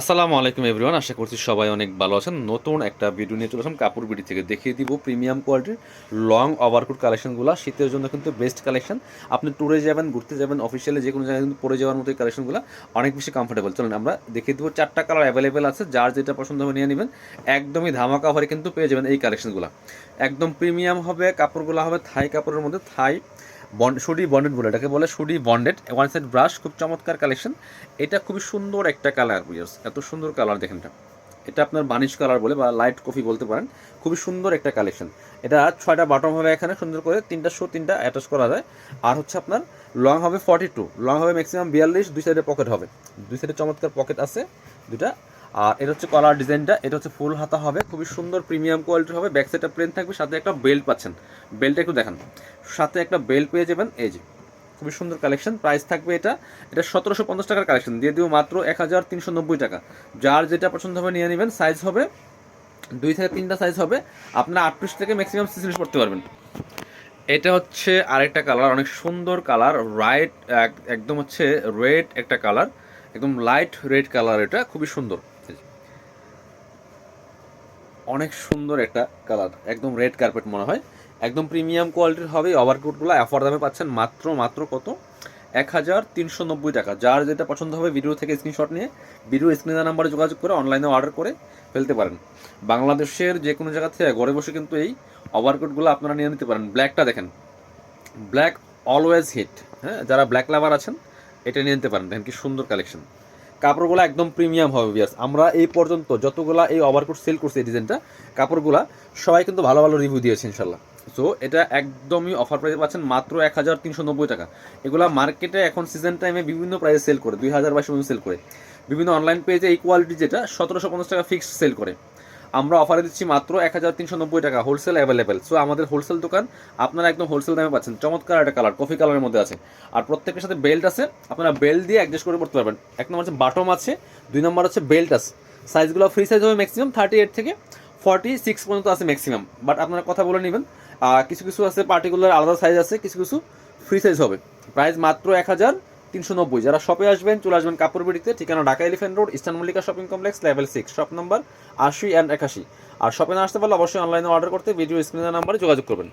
আসসালামু আলাইকুম এভরিওয়ান, আশা করছি সবাই অনেক ভালো আছেন। নতুন একটা ভিডিও নিয়ে চলে আসলাম কাপড় বিডি থেকে। দেখিয়ে দিব প্রিমিয়াম কোয়ালিটির লং ওভারকোট কালেকশনগুলো শীতের জন্য কিন্তু বেস্ট কালেকশন আপনি ট্যুরে যাবেন, ঘুরতে যাবেন অফিসিয়ালি যে কোনো জায়গায় কিন্তু পরে যাওয়ার মতো এই কালেকশনগুলো অনেক বেশি কমফোর্টেবল চলুন, আমরা দেখিয়ে দিব চারটা কালার অ্যাভেলেবেল আছে, যার যেটা পছন্দ হবে নিয়ে নেবেন। একদমই ধামাকা অফারে কিন্তু পেয়ে যাবেন এই কালেকশনগুলো একদম প্রিমিয়াম হবে, কাপড়গুলো হবে থাই কাপড়ের মধ্যে, থাই বন্ড শুডি বন্ডেড বলে এটাকে বলে শুডি বন্ডেড ওয়ান সাইড ব্রাশ খুব চমৎকার কালেকশন এটা খুবই সুন্দর একটা কালার বিয়ার্স এত সুন্দর কালার দেখেন এটা। এটা আপনার বানিশ কালার বলে বা লাইট কফি বলতে পারেন। খুবই সুন্দর একটা কালেকশন এটা ছয়টা বাটম হবে এখানে, সুন্দর করে তিনটা শো তিনটা অ্যাটাচ করা যায়। আর হচ্ছে আপনার লং হবে ফর্টি টু লং হবে ম্যাক্সিমাম বিয়াল্লিশ, দুই সাইডে পকেট হবে। দুই সাইডে চমৎকার পকেট আছে। দুটা আর এটা হচ্ছে কলার ডিজাইনটা, এটা হচ্ছে ফুল হাতা হবে, খুবই সুন্দর প্রিমিয়াম কোয়ালিটির হবে, ব্যাক সাইডটা প্লেন থাকবে, সাথে একটা বেল্ট পাচ্ছেন। বেল্টটা একটু দেখান। সাথে একটা বেল্ট পেয়ে যাবেন, এই যে, খুবই সুন্দর কালেকশন প্রাইস থাকবে এটা। এটা সতেরোশো পঞ্চাশ টাকার কালেকশন দিয়ে দিব মাত্র এক হাজার তিনশো নব্বই টাকা। যার যেটা পছন্দ হবে নিয়ে নেবেন সাইজ হবে, দুই থেকে তিনটা সাইজ হবে, আপনার আটত্রিশ থেকে ম্যাক্সিমাম সিসিলিশ পড়তে পারবেন। এটা হচ্ছে আরেকটা কালার অনেক সুন্দর কালার রাইট একদম হচ্ছে রেড একটা কালার একদম লাইট রেড কালার এটা, খুবই সুন্দর। অনেক সুন্দর একটা কালার, একদম রেড কার্পেট মনে হয়। একদম প্রিমিয়াম কোয়ালিটির হবে ওভারকোটগুলো অ্যাফোর দামে পাচ্ছেন মাত্র মাত্র কত? এক হাজার তিনশো নব্বই টাকা। যার যেটা পছন্দ হবে ভিডিও থেকে স্ক্রিনশট নিয়ে ভিডিও স্ক্রিনের নাম্বারে যোগাযোগ করে অনলাইনে অর্ডার করে ফেলতে পারেন। বাংলাদেশের যে কোনো জায়গা থেকে ঘরে বসে কিন্তু এই ওভারকোটগুলো আপনারা নিয়ে নিতে পারেন। ব্ল্যাকটা দেখেন। ব্ল্যাক অলওয়েজ হিট হ্যাঁ যারা ব্ল্যাক লাভার আছেন, এটা নিয়ে নিতে পারেন। দেখেন কি সুন্দর কালেকশন কাপড়গুলো একদম প্রিমিয়াম হবে বিয়ার্স আমরা এই পর্যন্ত যতগুলা এই ওভারকোট সেল করছি এই ডিজাইনটা কাপড়গুলা সবাই কিন্তু ভালো ভালো রিভিউ দিয়েছে ইনশাল্লাহ সো এটা একদমই অফার প্রাইসে পাচ্ছেন মাত্র এক হাজার তিনশো নব্বই টাকা। এগুলা মার্কেটে এখন সিজন টাইমে বিভিন্ন প্রাইসে সেল করে, দুই হাজার বাইশ সেল করে। বিভিন্ন অনলাইন পেজে এই কোয়ালিটি যেটা, সতেরোশো পঞ্চাশ টাকা ফিক্সড সেল করে। আমরা অফারে দিচ্ছি মাত্র এক হাজার তিনশো নব্বই টাকা হোলসেল অ্যাভেলেবেল সো আমাদের হোলসেল দোকান, আপনারা একদম হোলসেল দামে পাচ্ছেন। চমৎকার একটা কালার কফি কালারের মধ্যে আছে। আর প্রত্যেকের সাথে বেল্ট আছে, আপনারা বেল্ট দিয়ে অ্যাডজাস্ট করে পড়তে পারবেন। এক নম্বর হচ্ছে বাটম আছে, দুই নম্বর হচ্ছে বেল্ট আছে। সাইজগুলো ফ্রি সাইজ হবে ম্যাক্সিমাম থার্টি এইট থেকে ফর্টি সিক্স পর্যন্ত আছে ম্যাক্সিমাম বাট আপনারা কথা বলে নেবেন কিছু কিছু আছে পার্টিকুলার আলাদা সাইজ আছে, কিছু কিছু ফ্রি সাইজ হবে। প্রাইস মাত্র এক হাজার তিনশো নব্বই। যারা শপে আসবেন, চলে আসবেন কাপড় বেড়িতে, ঠিকানা Dhaka Elephant Road, Eastern Mallika shopping complex level six shop number আশি অ্যান্ড একাশি। আর শপে না আসতে পারলে অবশ্যই অনলাইনে অর্ডার করতে ভিডিও স্ক্রিনের নাম্বারে যোগাযোগ করবেন।